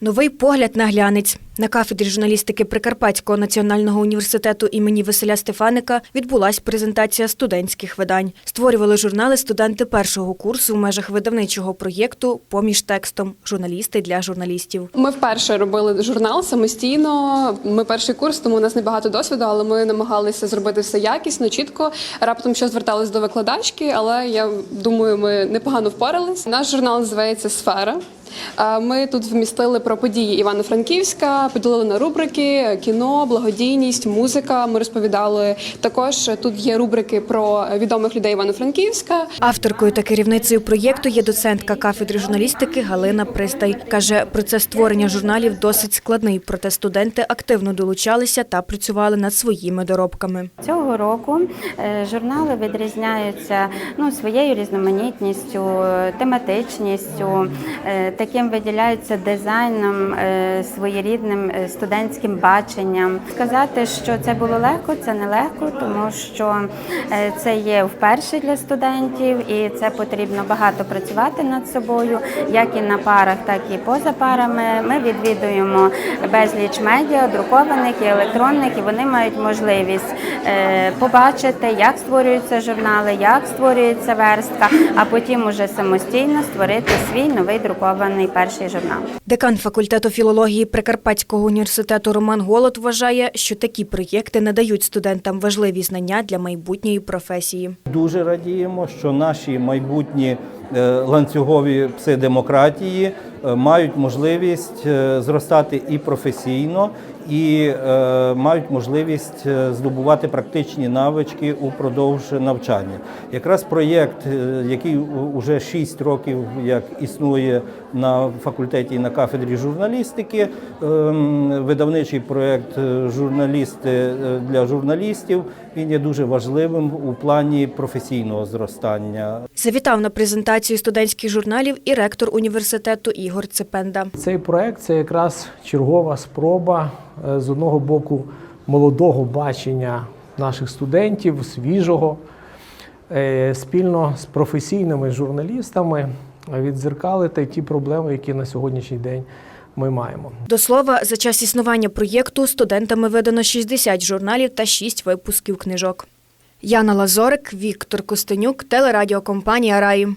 Новий погляд на глянець. На кафедрі журналістики Прикарпатського національного університету імені Василя Стефаника відбулась презентація студентських видань. Створювали журнали студенти першого курсу в межах видавничого проєкту Поміж текстом журналісти для журналістів. Ми вперше робили журнал самостійно. Ми перший курс, тому у нас небагато досвіду, але ми намагалися зробити все якісно, чітко. Раптом що звертались до викладачки, але я думаю, ми непогано впорались. Наш журнал називається Сфера. Ми тут вмістили про події Івано-Франківська, поділили на рубрики: кіно, благодійність, музика. Ми розповідали також. Тут є рубрики про відомих людей Івано-Франківська. Авторкою та керівницею проєкту є доцентка кафедри журналістики Галина Пристай. Каже, процес створення журналів досить складний, проте студенти активно долучалися та працювали над своїми доробками. Цього року е, журнали відрізняються ну, своєю різноманітністю, е, тематичністю, е, таким виділяються дизайном, е, своєрідним е, студентським баченням. Сказати, що це було легко, це не легко, тому що е, це є вперше для студентів, і це потрібно багато працювати над собою, як і на парах, так і поза парами. Ми відвідуємо безліч медіа, друкованих і електронних, і вони мають можливість побачити, як створюються журнали, як створюється верстка, а потім уже самостійно створити свій новий друкований перший журнал. Декан факультету філології Прикарпатського університету Роман Голод вважає, що такі проєкти надають студентам важливі знання для майбутньої професії. Дуже радіємо, що наші майбутні е, ланцюгові пси-демократії е, мають можливість е, зростати і професійно, і е, мають можливість е, здобувати практичні навички упродовж навчання. Якраз проєкт, е, який вже 6 років як існує на факультеті і на кафедрі журналістики, ем, видавничий проєкт е, журналісти е, для журналістів, він є дуже важливим у плані професійного зростання. Завітав на презентацію студентських журналів і ректор університету Ігор Цепенда. Цей проект це якраз чергова спроба е, з одного боку молодого бачення наших студентів, свіжого, е, спільно з професійними журналістами відзеркалити ті проблеми, які на сьогоднішній день ми маємо. До слова, за час існування проєкту студентами видано 60 журналів та 6 випусків книжок. Яна Лазорик, Віктор Костенюк, телерадіокомпанія Раї.